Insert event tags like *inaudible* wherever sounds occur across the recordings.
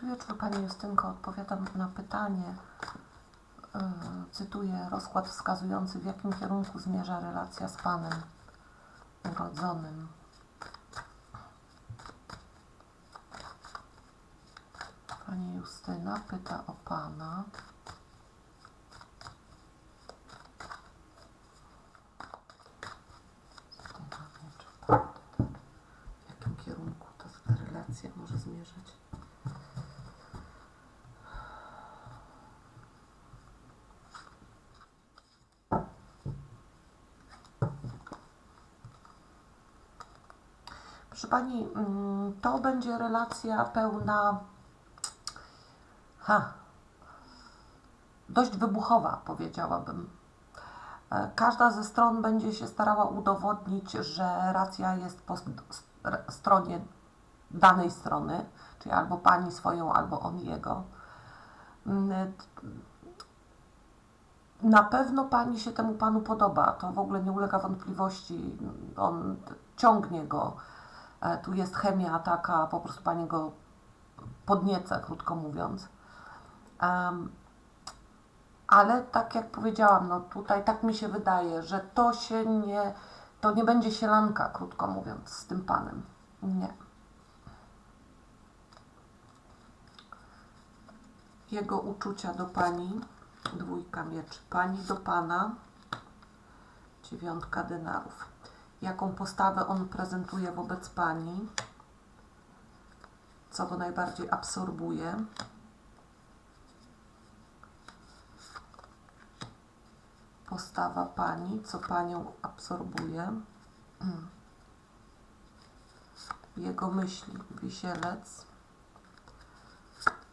Dobry wieczór Pani Justynko. Odpowiadam na pytanie. Yy, cytuję rozkład wskazujący, w jakim kierunku zmierza relacja z Panem urodzonym. Pani Justyna pyta o Pana. W jakim kierunku ta relacja może zmierzać. Proszę Pani, mm, to będzie relacja pełna, ha, dość wybuchowa, powiedziałabym. E, Każda ze stron będzie się starała udowodnić, że racja jest po st- st- stronie danej strony, czyli albo pani swoją, albo on jego. Mm, Na pewno pani się temu panu podoba, to w ogóle nie ulega wątpliwości. On ciągnie go. E, Tu jest chemia taka, po prostu pani go podnieca, krótko mówiąc. Em, ale tak jak powiedziałam, no tutaj tak mi się wydaje, że to się nie, to nie będzie sielanka, krótko mówiąc, z tym panem. Nie. Jego uczucia do pani, dwójka mieczy, pani do pana, dziewiątka denarów. Jaką postawę on prezentuje wobec pani, co go najbardziej absorbuje. Postawa pani, co panią absorbuje. *clears throat* Jego myśli, wisielec.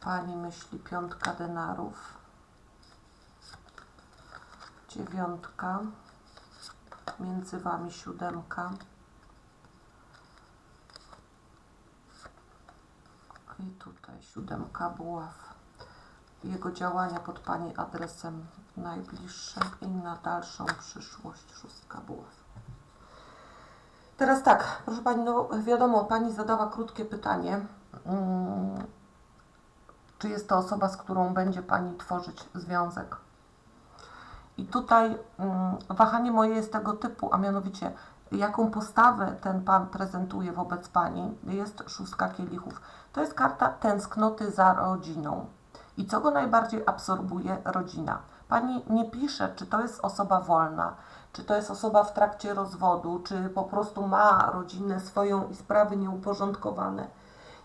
Pani myśli, piątka denarów. Dziewiątka. Między wami siódemka. I tutaj siódemka buław. Jego działania pod Pani adresem najbliższym i na dalszą przyszłość szóstka buław. Teraz tak, proszę Pani, no wiadomo, Pani zadała krótkie pytanie. Mm, czy jest to osoba, z którą będzie Pani tworzyć związek? I tutaj mm, wahanie moje jest tego typu, a mianowicie jaką postawę ten Pan prezentuje wobec Pani, jest szóstka kielichów. To jest karta tęsknoty za rodziną. I co go najbardziej absorbuje? Rodzina. Pani nie pisze, czy to jest osoba wolna, czy to jest osoba w trakcie rozwodu, czy po prostu ma rodzinę swoją i sprawy nieuporządkowane.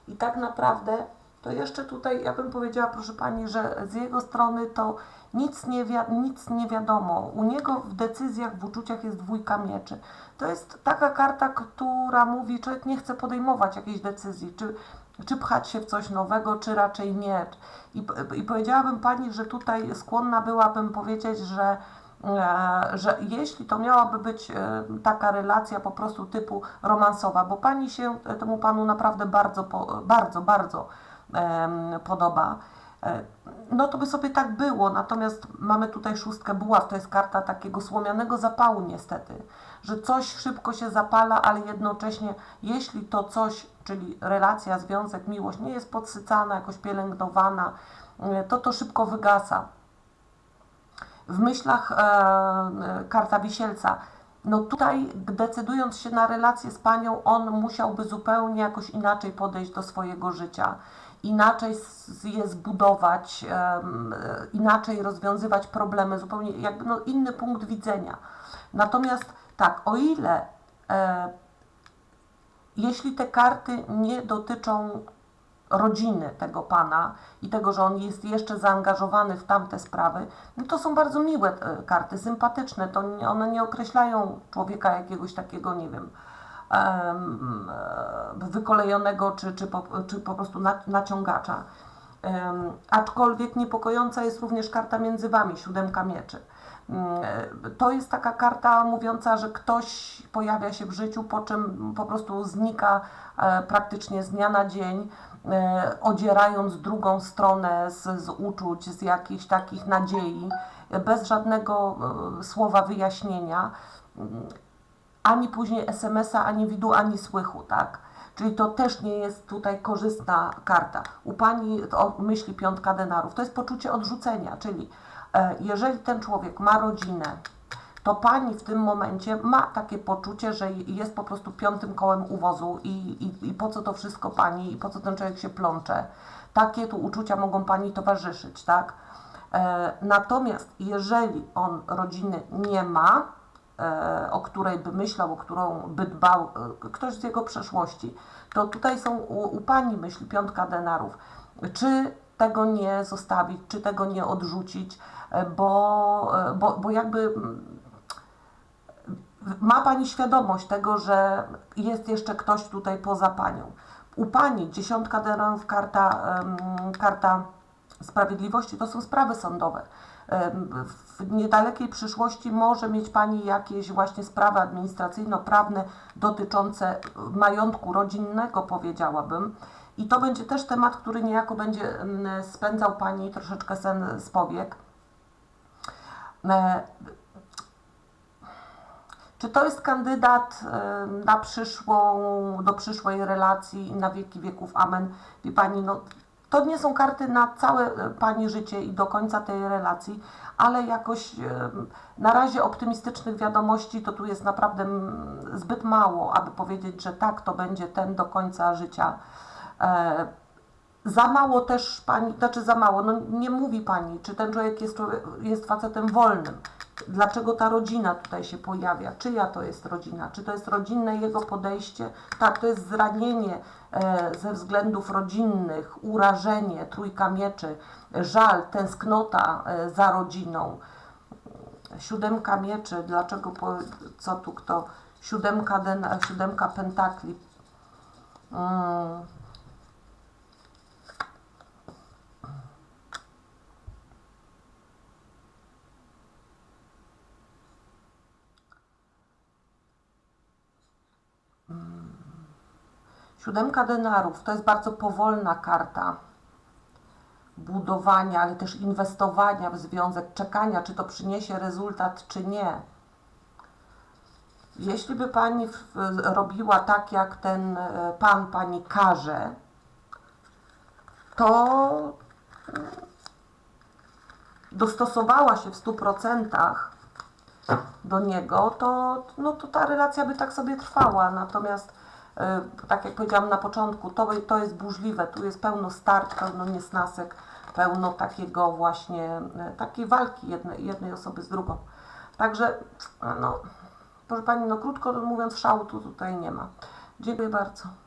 I tak naprawdę to jeszcze tutaj, ja bym powiedziała, proszę Pani, że z jego strony to nic nie, nic nie wiadomo. U niego w decyzjach, w uczuciach jest dwójka mieczy. To jest taka karta, która mówi, człowiek nie chce podejmować jakiejś decyzji, czy, czy pchać się w coś nowego, czy raczej nie. I, I powiedziałabym Pani, że tutaj skłonna byłabym powiedzieć, że e, że jeśli to miałaby być e, taka relacja po prostu typu romansowa, bo pani się e, temu panu naprawdę bardzo, bardzo, bardzo podoba, e, no to by sobie tak było. Natomiast mamy tutaj szóstkę buław, to jest karta takiego słomianego zapału niestety, że coś szybko się zapala, ale jednocześnie jeśli to coś, czyli relacja, związek, miłość nie jest podsycana, jakoś pielęgnowana, e, to to szybko wygasa w myślach e, karta wisielca. No tutaj decydując się na relację z panią, on musiałby zupełnie jakoś inaczej podejść do swojego życia, inaczej je zbudować, e, inaczej rozwiązywać problemy, zupełnie jakby no, inny punkt widzenia. Natomiast tak, o ile e, jeśli te karty nie dotyczą rodziny tego pana i tego, że on jest jeszcze zaangażowany w tamte sprawy, no to są bardzo miłe e, karty, sympatyczne. To one nie określają człowieka jakiegoś takiego, nie wiem, em, e, wykolejonego czy, czy, po, czy po prostu na, naciągacza. Aczkolwiek niepokojąca jest również karta między wami, siódemka mieczy. To jest taka karta mówiąca, że ktoś pojawia się w życiu, po czym po prostu znika e, praktycznie z dnia na dzień, e, odzierając drugą stronę z, z uczuć, z jakichś takich nadziei, bez żadnego e, słowa wyjaśnienia, ani później SMS-a, ani widu, ani słychu, tak? Czyli to też nie jest tutaj korzystna karta. U Pani myśli piątka denarów. To jest poczucie odrzucenia, czyli e, jeżeli ten człowiek ma rodzinę, to Pani w tym momencie ma takie poczucie, że jest po prostu piątym kołem uwozu i, i, i po co to wszystko Pani, i po co ten człowiek się plącze. Takie tu uczucia mogą Pani towarzyszyć, tak? E, natomiast jeżeli on rodziny nie ma, o której by myślał, o którą by dbał e, ktoś z jego przeszłości, to tutaj są u, u Pani myśli piątka denarów. Czy tego nie zostawić, czy tego nie odrzucić, e, bo, e, bo, bo jakby mm, ma Pani świadomość tego, że jest jeszcze ktoś tutaj poza Panią. U Pani dziesiątka denarów, karta, karta sprawiedliwości, to są sprawy sądowe. W niedalekiej przyszłości może mieć Pani jakieś właśnie sprawy administracyjno-prawne dotyczące majątku rodzinnego, powiedziałabym. I to będzie też temat, który niejako będzie spędzał Pani troszeczkę sen z powiek. E, czy to jest kandydat e, na przyszłą, do przyszłej relacji na wieki wieków? Amen. Wie Pani, no to nie są karty na całe e, Pani życie i do końca tej relacji, ale jakoś e, na razie optymistycznych wiadomości to tu jest naprawdę mm, zbyt mało, aby powiedzieć, że tak, to będzie ten do końca życia. E, za mało też pani, znaczy za mało, no nie mówi pani, czy ten człowiek jest, jest facetem wolnym. Dlaczego ta rodzina tutaj się pojawia? Czyja to jest rodzina? Czy to jest rodzinne jego podejście? Tak, to jest zranienie e, ze względów rodzinnych, urażenie, trójka mieczy, żal, tęsknota e, za rodziną. Siódemka mieczy, dlaczego, co tu kto? Siódemka, den, siódemka pentakli. Mm. Siódemka denarów to jest bardzo powolna karta budowania, ale też inwestowania w związek, czekania, czy to przyniesie rezultat, czy nie. Jeśli by Pani robiła tak, jak ten e, Pan Pani każe, to mm, dostosowała się w 100% do niego, to, no to ta relacja by tak sobie trwała. Natomiast, tak jak powiedziałam na początku, to, to jest burzliwe, tu jest pełno start, pełno niesnasek, pełno takiego właśnie, e, takiej walki jednej, jednej osoby z drugą. Także, no, proszę Pani, no krótko mówiąc, szału tu tutaj nie ma. Dziękuję bardzo.